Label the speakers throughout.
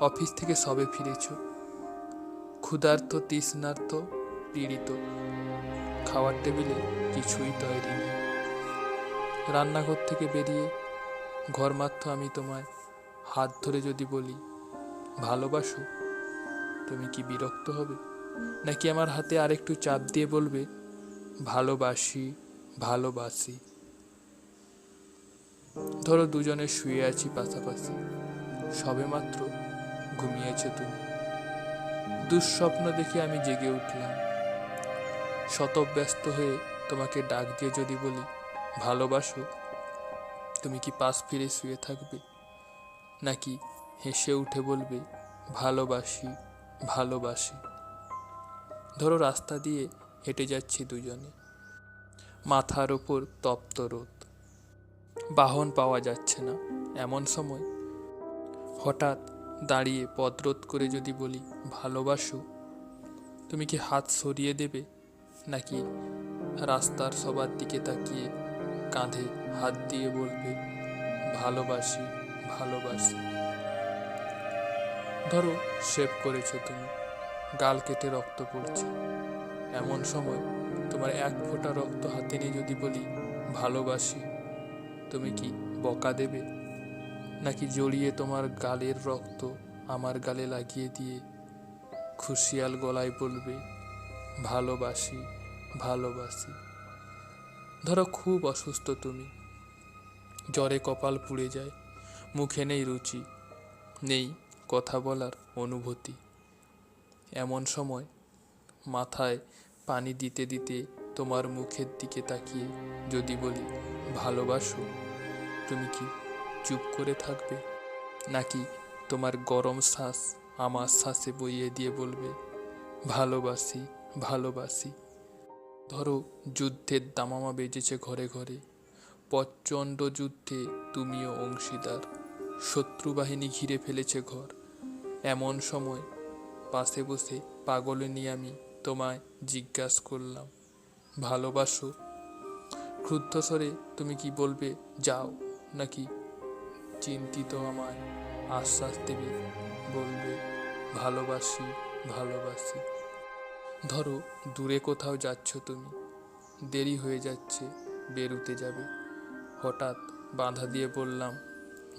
Speaker 1: Office থেকে সবে ফিরেছ। ক্ষুধার্ত, তৃষ্ণার্ত, পীড়িত। খাওয়ার টেবিলে কিছুই তৈরি নেই। রান্নাঘর থেকে বেরিয়ে ঘরমাত্র আমি তোমায় হাত ধরে যদি বলি, ভালোবাসো? তুমি কি বিরক্ত হবে? নাকি আমার হাতে আরেকটু চাপ দিয়ে বলবে, ভালোবাসি ভালোবাসি ধরো দুজনে শুয়ে আছি পাশাপাশি। সবেমাত্র ঘুমিয়েছো তুমি। দুঃস্বপ্ন দেখে আমি জেগে উঠলাম। শতব্যস্ত হয়ে তোমাকে ডাক দিয়ে যদি বলি, ভালোবাসো, তুমি কি পাশ ফিরে শুয়ে থাকবে? নাকি হেসে উঠে বলবে, ভালোবাসি ভালোবাসি। ধরো রাস্তা দিয়ে হেঁটে যাচ্ছি দুজনে। মাথার ওপর তপ্ত রোদ। বাহন পাওয়া যাচ্ছে না। এমন সময় হঠাৎ দাঁড়িয়ে পদরোধ করে যদি বলি, ভালোবাসো। তুমি কি হাত সরিয়ে দেবে? নাকি রাস্তার সবার দিকে তাকিয়ে কাঁধে হাত দিয়ে বলবে, ভালোবাসি ভালোবাসি। ধরো সেভ করেছ তুমি, গাল কেটে রক্ত পড়ছে। এমন সময় তোমার এক ফোঁটা রক্ত হাতে নিয়ে যদি বলি, ভালোবাসি, তুমি কি বকা দেবে? নাকি জড়িয়ে তোমার গালের রক্ত আমার গালে লাগিয়ে দিয়ে খুশিয়াল গলায় বলবে, ভালোবাসি ভালোবাসি। ধরো খুব অসুস্থ তুমি। জ্বরে কপাল পুড়ে যায়, মুখে নেই রুচি, নেই কথা বলার অনুভূতি। এমন সময় মাথায় পানি দিতে দিতে তোমার মুখের দিকে তাকিয়ে যদি বলি, ভালোবাসো? তুমি কি চুপ করে থাকবে? নাকি তোমার গরম শ্বাস আমার শ্বাসে বইয়ে দিয়ে বলবে, ভালোবাসি ভালোবাসি ধরো যুদ্ধের দামামা বেজেছে ঘরে ঘরে। প্রচণ্ড যুদ্ধে তুমিও অংশীদার। শত্রু বাহিনী ঘিরে ফেলেছে ঘর। এমন সময় পাশে বসে পাগলে নিয়ে আমি তোমায় জিজ্ঞাসা করলাম, ভালোবাসো? ক্রুদ্ধ স্বরে তুমি কি বলবে, যাও, নাকি চিন্তিত আমায়। আশ্বাস দেবে, বলবে, ভালোবাসি ভালোবাসি। ধরো, দূরে কোথাও যাচ্ছ তুমি। দেরি হয়ে যাচ্ছে, বেরুতে যাবে। হঠাৎ বাধা দিয়ে বললাম,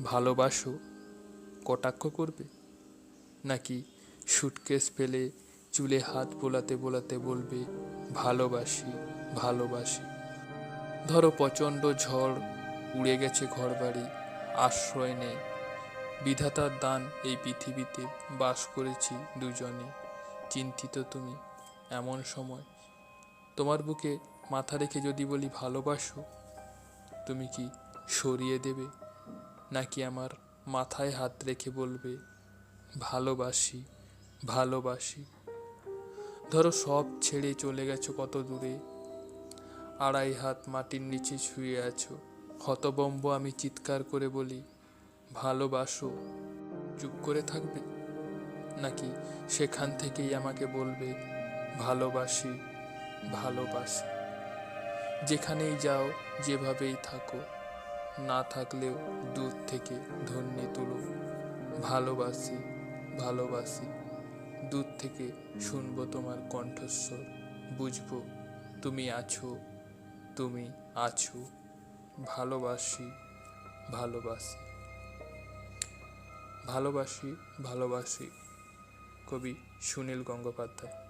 Speaker 1: ভালোবাসো? কটাক্ষ করবে? নাকি সুটকেস ফেলে চুলে হাত বোলাতে বোলাতে বলবে, ভালোবাসি ভালোবাসি। ধরো, প্রচণ্ড ঝড় উড়ে গেছে ঘরবাড়ি। আশ্রয় নেই বিধাতার দান এই পৃথিবীতে বাস করেছি দুজনে। চিন্তিত তুমি, এমন সময়। তোমার বুকে মাথা রেখে যদি বলি ভালোবাসো, তুমি কি সরিয়ে দেবে? নাকি আমার মাথায় হাত রেখে বলবে, ভালোবাসি ভালোবাসি? ধরো সব ছেড়ে চলে গেছো কত দূরে। আড়াই হাত মাটির নিচে শুয়ে আছো। হতবম্ব আমি চিৎকার করে বলি, ভালোবাসো, চুপ করে থাকবে? নাকি সেখান থেকেই আমাকে বলবে, ভালোবাসি ভালোবাসি। যেখানেই যাও, যেভাবেই থাকো, না থাকলেও দূর থেকে ধন্যে তুলো, ভালোবাসি ভালোবাসি। দূর থেকে শুনব তোমার কণ্ঠস্বর, বুঝব তুমি আছো তুমি আছো। ভালোবাসি ভালোবাসি। ভালোবাসি ভালোবাসি। কবি সুনীল গঙ্গোপাধ্যায়।